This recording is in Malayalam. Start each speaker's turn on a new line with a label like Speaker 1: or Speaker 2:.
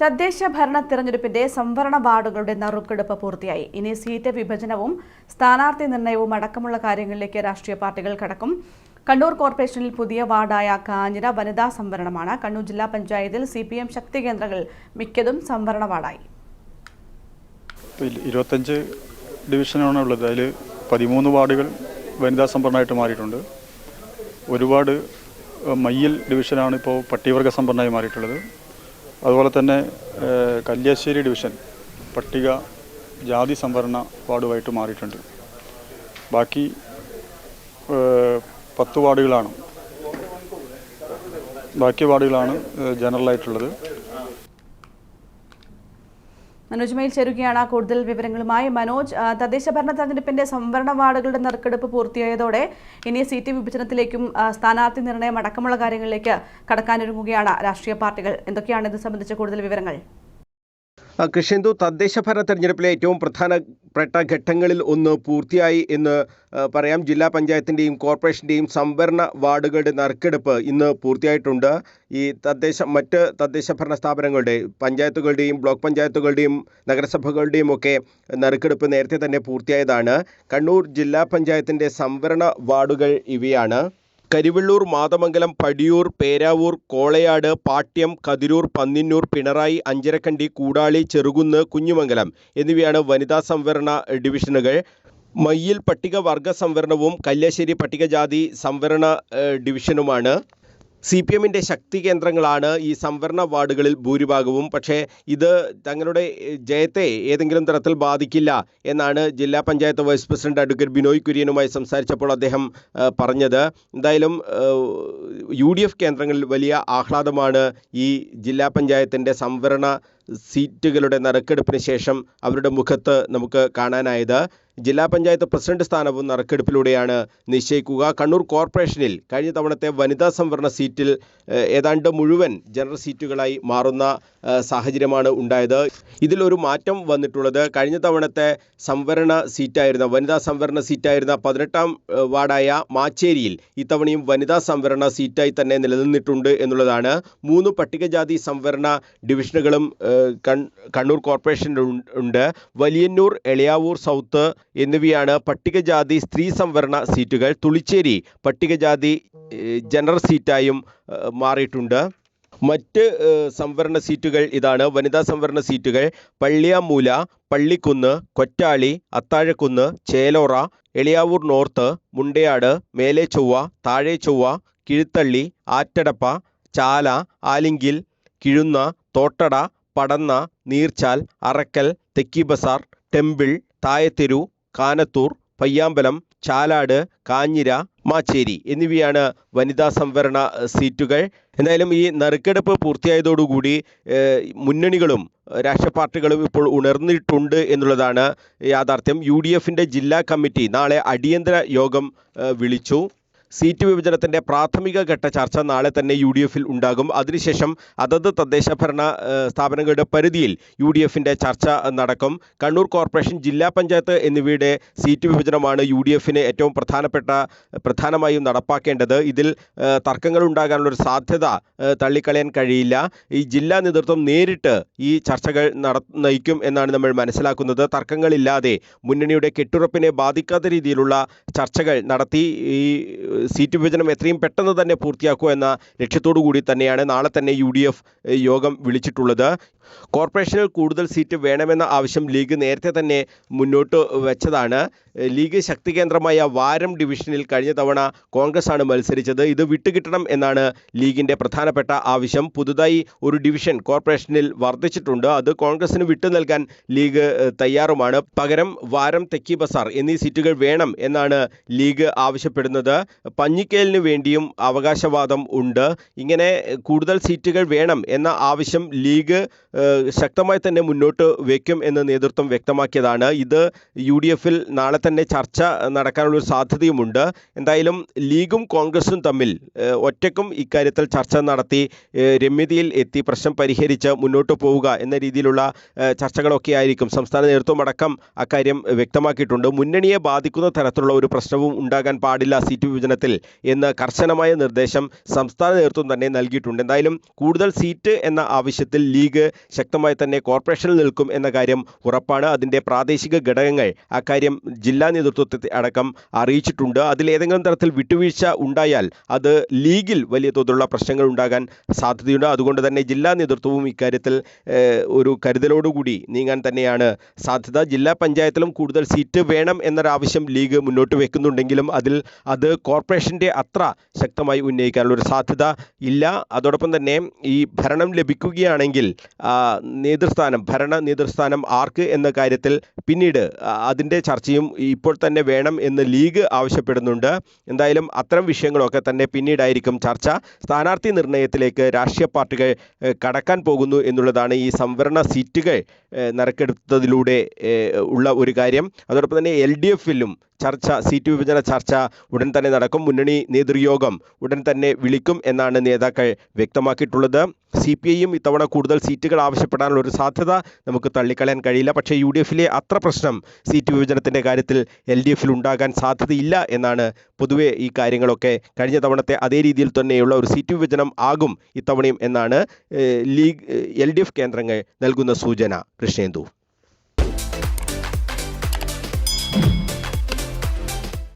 Speaker 1: തദ്ദേശ ഭരണ തിരഞ്ഞെടുപ്പിന്റെ സംവരണ വാർഡുകളുടെ നറുക്കെടുപ്പ് പൂർത്തിയായി. ഇനി സീറ്റ് വിഭജനവും സ്ഥാനാർത്ഥി നിർണയവും അടക്കമുള്ള കാര്യങ്ങളിലേക്ക് രാഷ്ട്രീയ പാർട്ടികൾ കടക്കും. കണ്ണൂർ കോർപ്പറേഷനിൽ പുതിയ വാർഡായ കാഞ്ഞിര വനിതാ സംവരണമാണ്. കണ്ണൂർ ജില്ലാ പഞ്ചായത്തിൽ സി പി എം ശക്തി കേന്ദ്രങ്ങൾ മിക്കതും സംവരണ വാർഡായി.
Speaker 2: ഇരുപത്തഞ്ച് ഡിവിഷനാണ് ഉള്ളത്. അതിൽ പതിമൂന്ന് വാർഡുകൾ വനിതാ സംവരണമായിട്ട് മാറിയിട്ടുണ്ട്. ഒരുപാട് മയ്യൽ ഡിവിഷനാണ് ഇപ്പോൾ പട്ടികവർഗ സംവരണമായി മാറിയിട്ടുള്ളത്. അതുപോലെ തന്നെ കല്യാശ്ശേരി ഡിവിഷൻ പട്ടിക ജാതി സംവരണ വാർഡുമായിട്ട് മാറിയിട്ടുണ്ട്. ബാക്കി പത്ത് വാർഡുകളാണ്. ബാക്കി വാർഡുകളാണ് ജനറലായിട്ടുള്ളത്.
Speaker 1: മനോജ് മെയിൽ ചേരുകയാണ് കൂടുതൽ വിവരങ്ങളുമായി. മനോജ് തദ്ദേശ ഭരണ തെരഞ്ഞെടുപ്പിന്റെ സംവരണ വാർഡുകളുടെ നറുക്കെടുപ്പ് പൂർത്തിയായതോടെ ഇനി സീറ്റ് വിഭജനത്തിലേക്കും സ്ഥാനാർത്ഥി നിർണയം അടക്കമുള്ള കാര്യങ്ങളിലേക്ക് കടക്കാനൊരുങ്ങുകയാണ് രാഷ്ട്രീയ പാർട്ടികൾ. എന്തൊക്കെയാണ് ഇത് സംബന്ധിച്ച കൂടുതൽ വിവരങ്ങൾ?
Speaker 3: ആ, കൃഷ്ണന്തു തദ്ദേശ ഭരണ തെരഞ്ഞെടുപ്പിലെ ഏറ്റവും പ്രധാനപ്പെട്ട ഘട്ടങ്ങളിൽ ഒന്ന് പൂർത്തിയായി എന്ന് പറയാം. ജില്ലാ പഞ്ചായത്തിന്റെയും കോർപ്പറേഷന്റെയും സംവരണ വാർഡുകളുടെ നറുക്കെടുപ്പ് ഇന്ന് പൂർത്തിയായിട്ടുണ്ട്. ഈ തദ്ദേശ മറ്റ് തദ്ദേശഭരണ സ്ഥാപനങ്ങളുടെ പഞ്ചായത്തുകളുടെയും ബ്ലോക്ക് പഞ്ചായത്തുകളുടെയും നഗരസഭകളുടെയും ഒക്കെ നറുക്കെടുപ്പ് നേരത്തെ തന്നെ പൂർത്തിയായതാണ്. കണ്ണൂർ ജില്ലാ പഞ്ചായത്തിന്റെ സംവരണ വാർഡുകൾ ഇവയാണ്. കരിവെള്ളൂർ മാതമംഗലം പടിയൂർ പേരാവൂർ കോളയാട് പാട്യം കതിരൂർ പന്നിന്നൂർ പിണറായി അഞ്ചരക്കണ്ടി കൂടാളി ചെറുകുന്ന് കുഞ്ഞുമംഗലം എന്നിവയാണ് വനിതാ സംവരണ ഡിവിഷനുകൾ. മയ്യിൽ പട്ടിക വർഗ സംവരണവും കല്യാശ്ശേരി പട്ടികജാതി സംവരണ ഡിവിഷനുമാണ്. സി പി എമ്മിന്റെ ശക്തി കേന്ദ്രങ്ങളാണ് ഈ സംവരണ വാർഡുകളിൽ ഭൂരിഭാഗവും. പക്ഷേ ഇത് തങ്ങളുടെ ജയത്തെ ഏതെങ്കിലും തരത്തിൽ ബാധിക്കില്ല എന്നാണ് ജില്ലാ panchayat vice president advocate Binoy കുര്യനുമായി സംസാരിച്ചപ്പോൾ അദ്ദേഹം പറഞ്ഞത്. എന്തായാലും യു ഡി എഫ് കേന്ദ്രങ്ങളിൽ വലിയ ആഹ്ലാദമാണ് ഈ ജില്ലാ പഞ്ചായത്തിന്റെ സംവരണ സീറ്റുകളുടെ നറുക്കെടുപ്പിന് ശേഷം അവരുടെ മുഖത്ത് നമുക്ക് കാണാനായത്. ജില്ലാ പഞ്ചായത്ത് പ്രസിഡന്റ് സ്ഥാനവും നറുക്കെടുപ്പിലൂടെയാണ് നിശ്ചയിക്കുക. കണ്ണൂർ കോർപ്പറേഷനിൽ കഴിഞ്ഞ തവണത്തെ വനിതാ സംവരണ സീറ്റിൽ ഏതാണ്ട് മുഴുവൻ ജനറൽ സീറ്റുകളായി മാറുന്ന സാഹചര്യമാണ് ഉണ്ടായത്. ഇതിലൊരു മാറ്റം വന്നിട്ടുള്ളത് കഴിഞ്ഞ തവണത്തെ സംവരണ സീറ്റായിരുന്ന വനിതാ സംവരണ സീറ്റായിരുന്ന പതിനെട്ടാം വാർഡായ മാച്ചേരിയിൽ ഇത്തവണയും വനിതാ സംവരണ സീറ്റായി തന്നെ നിലനിന്നിട്ടുണ്ട് എന്നുള്ളതാണ്. മൂന്ന് പട്ടികജാതി സംവരണ ഡിവിഷനുകളും കണ്ണൂർ കോർപ്പറേഷനിലുണ്ട്. വലിയന്നൂർ എളിയാവൂർ സൗത്ത് എന്നിവയാണ് പട്ടികജാതി സ്ത്രീ സംവരണ സീറ്റുകൾ തുളിച്ചേരി പട്ടികജാതി ജനറൽ സീറ്റായും മാറിയിട്ടുണ്ട്. മറ്റ് സംവരണ സീറ്റുകൾ ഇതാണ്. വനിതാ സംവരണ സീറ്റുകൾ പള്ളിയാമൂല പള്ളിക്കുന്ന് കൊറ്റാളി അത്താഴക്കുന്ന് ചേലോറ എളിയാവൂർ നോർത്ത് മുണ്ടയാട് മേലെ ചൊവ്വ താഴെ ചൊവ്വ കിഴുത്തള്ളി ആറ്റടപ്പ ചാല ആലിങ്കിൽ കിഴുന്ന തോട്ടട പടന്ന നീർച്ചാൽ അറക്കൽ തെക്കി ബസാർ ടെമ്പിൾ തായത്തെരു കാനത്തൂർ പയ്യാമ്പലം ചാലാട് കാഞ്ഞിര മാച്ചേരി എന്നിവയാണ് വനിതാ സംവരണ സീറ്റുകൾ. എന്തായാലും ഈ നറുക്കെടുപ്പ് പൂർത്തിയായതോടുകൂടി മുന്നണികളും രാഷ്ട്രീയ പാർട്ടികളും ഇപ്പോൾ ഉണർന്നിട്ടുണ്ട് എന്നുള്ളതാണ് യാഥാർത്ഥ്യം. യു ജില്ലാ കമ്മിറ്റി നാളെ അടിയന്തര യോഗം വിളിച്ചു. സീറ്റ് വിഭജനത്തിന്റെ പ്രാഥമിക ഘട്ട ചർച്ച നാളെ തന്നെ യു ഡി എഫിൽ ഉണ്ടാകും. അതിനുശേഷം അതത് തദ്ദേശ ഭരണ സ്ഥാപനങ്ങളുടെ പരിധിയിൽ യു ഡി എഫിന്റെ ചർച്ച നടക്കും. കണ്ണൂർ കോർപ്പറേഷൻ ജില്ലാ പഞ്ചായത്ത് എന്നിവയുടെ സീറ്റ് വിഭജനമാണ് യു ഡി എഫിന് ഏറ്റവും പ്രധാനപ്പെട്ട പ്രധാനമായും നടപ്പാക്കേണ്ടത്. ഇതിൽ തർക്കങ്ങൾ ഉണ്ടാകാനുള്ളൊരു സാധ്യത തള്ളിക്കളയാൻ കഴിയില്ല. ഈ ജില്ലാ നേതൃത്വം നേരിട്ട് ഈ ചർച്ചകൾ നട നയിക്കും എന്നാണ് നമ്മൾ മനസ്സിലാക്കുന്നത്. തർക്കങ്ങളില്ലാതെ മുന്നണിയുടെ കെട്ടുറപ്പിനെ ബാധിക്കാത്ത രീതിയിലുള്ള ചർച്ചകൾ നടത്തി ഈ സീറ്റ് വിഭജനം എത്രയും പെട്ടെന്ന് തന്നെ പൂർത്തിയാക്കുക എന്ന ലക്ഷ്യത്തോടു കൂടി തന്നെയാണ് നാളെ തന്നെ യു യോഗം വിളിച്ചിട്ടുള്ളത്. കോർപ്പറേഷനിൽ കൂടുതൽ സീറ്റ് വേണമെന്ന ആവശ്യം ലീഗ് നേരത്തെ തന്നെ മുന്നോട്ട് വെച്ചതാണ്. ലീഗ് ശക്തി കേന്ദ്രമായ വാരം ഡിവിഷനിൽ കഴിഞ്ഞ തവണ കോൺഗ്രസ് ആണ് മത്സരിച്ചത്. ഇത് വിട്ടുകിട്ടണം എന്നാണ് ലീഗിന്റെ പ്രധാനപ്പെട്ട ആവശ്യം. പുതുതായി ഒരു ഡിവിഷൻ കോർപ്പറേഷനിൽ വർദ്ധിച്ചിട്ടുണ്ട്. അത് കോൺഗ്രസിന് വിട്ടു നൽകാൻ ലീഗ് തയ്യാറുമാണ്. പകരം വാരം തെക്കി ബസാർ എന്നീ സീറ്റുകൾ വേണം എന്നാണ് ലീഗ് ആവശ്യപ്പെടുന്നത്. പഞ്ഞിക്കേലിന് വേണ്ടിയും അവകാശവാദം ഉണ്ട്. ഇങ്ങനെ കൂടുതൽ സീറ്റുകൾ വേണം എന്ന ആവശ്യം ലീഗ് ശക്തമായി തന്നെ മുന്നോട്ട് വയ്ക്കും എന്ന് നേതൃത്വം വ്യക്തമാക്കിയതാണ്. ഇത് യു ഡി എഫിൽ നാളെ തന്നെ ചർച്ച നടക്കാനുള്ള സാധ്യതയുമുണ്ട്. എന്തായാലും ലീഗും കോൺഗ്രസും തമ്മിൽ ഒറ്റക്കും ഇക്കാര്യത്തിൽ ചർച്ച നടത്തി രമ്യതയിൽ എത്തി പ്രശ്നം പരിഹരിച്ച് മുന്നോട്ട് പോവുക എന്ന രീതിയിലുള്ള ചർച്ചകളൊക്കെ ആയിരിക്കും. സംസ്ഥാന നേതൃത്വം അടക്കം അക്കാര്യം വ്യക്തമാക്കിയിട്ടുണ്ട്. മുന്നണിയെ ബാധിക്കുന്ന തരത്തിലുള്ള ഒരു പ്രശ്നവും ഉണ്ടാകാൻ പാടില്ല. സീറ്റ് വിഭജനത്തിൽ വിഭജനത്തിൽ എന്ന് കർശനമായ നിർദ്ദേശം സംസ്ഥാന നേതൃത്വം തന്നെ നൽകിയിട്ടുണ്ട്. എന്തായാലും കൂടുതൽ സീറ്റ് എന്ന ആവശ്യത്തിൽ ലീഗ് ശക്തമായി തന്നെ കോർപ്പറേഷനിൽ നിൽക്കും എന്ന കാര്യം ഉറപ്പാണ്. അതിന്റെ പ്രാദേശിക ഘടകങ്ങൾ അക്കാര്യം ജില്ലാ നേതൃത്വത്തെ അടക്കം അറിയിച്ചിട്ടുണ്ട്. അതിൽ ഏതെങ്കിലും തരത്തിൽ വിട്ടുവീഴ്ച ഉണ്ടായാൽ അത് ലീഗിൽ വലിയ തോതിലുള്ള പ്രശ്നങ്ങൾ ഉണ്ടാകാൻ സാധ്യതയുണ്ട്. അതുകൊണ്ട് തന്നെ ജില്ലാ നേതൃത്വവും ഇക്കാര്യത്തിൽ ഒരു കരുതലോടുകൂടി നീങ്ങാൻ തന്നെയാണ് സാധ്യത. ജില്ലാ പഞ്ചായത്തിലും കൂടുതൽ സീറ്റ് വേണം എന്നൊരാവശ്യം ലീഗ് മുന്നോട്ട് വെക്കുന്നുണ്ടെങ്കിലും അതിൽ അത് കോർപ്പറേഷന്റെ അത്ര ശക്തമായി ഉന്നയിക്കാനുള്ള ഒരു സാധ്യത ഇല്ല. അതോടൊപ്പം തന്നെ ഈ ഭരണം ലഭിക്കുകയാണെങ്കിൽ നേതൃസ്ഥാനം ഭരണ നേതൃസ്ഥാനം ആർക്ക് എന്ന കാര്യത്തിൽ പിന്നീട് അതിന്റെ ചർച്ചയും ഇപ്പോൾ തന്നെ വേണം എന്ന് ലീഗ് ആവശ്യപ്പെടുന്നുണ്ട്. എന്തായാലും അത്തരം വിഷയങ്ങളൊക്കെ തന്നെ പിന്നീടായിരിക്കും ചർച്ച. സ്ഥാനാർത്ഥി നിർണയത്തിലേക്ക് രാഷ്ട്രീയ പാർട്ടികൾ കടക്കാൻ പോകുന്നു എന്നുള്ളതാണ് ഈ സംവരണ സീറ്റുകൾ നറുക്കെടുത്തതിലൂടെ ഉള്ള ഒരു കാര്യം. അതോടൊപ്പം തന്നെ എൽ ഡി എഫിലും ചർച്ച സീറ്റ് വിഭജന ചർച്ച ഉടൻ തന്നെ നടക്കും. മുന്നണി നേതൃയോഗം ഉടൻ തന്നെ വിളിക്കും എന്നാണ് നേതാക്കൾ വ്യക്തമാക്കിയിട്ടുള്ളത്. സി പി ഐയും ഇത്തവണ കൂടുതൽ സീറ്റുകൾ ആവശ്യപ്പെടാനുള്ള ഒരു സാധ്യത നമുക്ക് തള്ളിക്കളയാൻ കഴിയില്ല. പക്ഷേ യു ഡി എഫിലെ അത്ര പ്രശ്നം സീറ്റ് വിഭജനത്തിന്റെ കാര്യത്തിൽ എൽ ഡി എഫിൽ ഉണ്ടാകാൻ സാധ്യതയില്ല എന്നാണ് പൊതുവേ ഈ കാര്യങ്ങളൊക്കെ കഴിഞ്ഞ തവണത്തെ അതേ രീതിയിൽ തന്നെയുള്ള ഒരു സീറ്റ് വിഭജനം ആകും ഇത്തവണയും എന്നാണ് ലീഗ് എൽ ഡി എഫ് കേന്ദ്രങ്ങൾ നൽകുന്ന സൂചന. കൃഷ്ണേന്ദു.